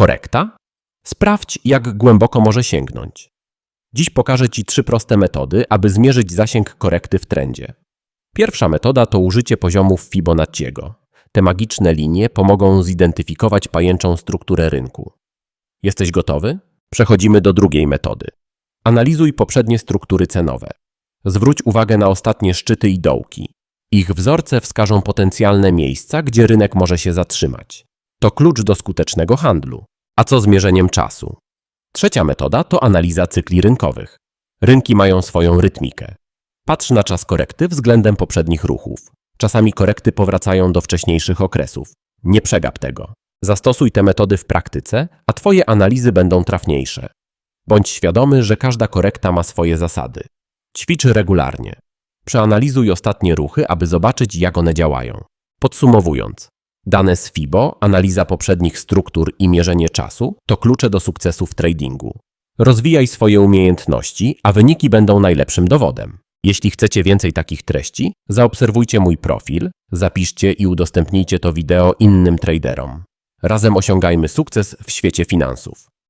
Korekta? Sprawdź, jak głęboko może sięgnąć. Dziś pokażę Ci trzy proste metody, aby zmierzyć zasięg korekty w trendzie. Pierwsza metoda to użycie poziomów Fibonacciego. Te magiczne linie pomogą zidentyfikować pajęczą strukturę rynku. Jesteś gotowy? Przechodzimy do drugiej metody. Analizuj poprzednie struktury cenowe. Zwróć uwagę na ostatnie szczyty i dołki. Ich wzorce wskażą potencjalne miejsca, gdzie rynek może się zatrzymać. To klucz do skutecznego handlu. A co z mierzeniem czasu? Trzecia metoda to analiza cykli rynkowych. Rynki mają swoją rytmikę. Patrz na czas korekty względem poprzednich ruchów. Czasami korekty powracają do wcześniejszych okresów. Nie przegap tego. Zastosuj te metody w praktyce, a Twoje analizy będą trafniejsze. Bądź świadomy, że każda korekta ma swoje zasady. Ćwicz regularnie. Przeanalizuj ostatnie ruchy, aby zobaczyć, jak one działają. Podsumowując, dane z FIBO, analiza poprzednich struktur i mierzenie czasu to klucze do sukcesu w tradingu. Rozwijaj swoje umiejętności, a wyniki będą najlepszym dowodem. Jeśli chcecie więcej takich treści, zaobserwujcie mój profil, zapiszcie i udostępnijcie to wideo innym traderom. Razem osiągajmy sukces w świecie finansów.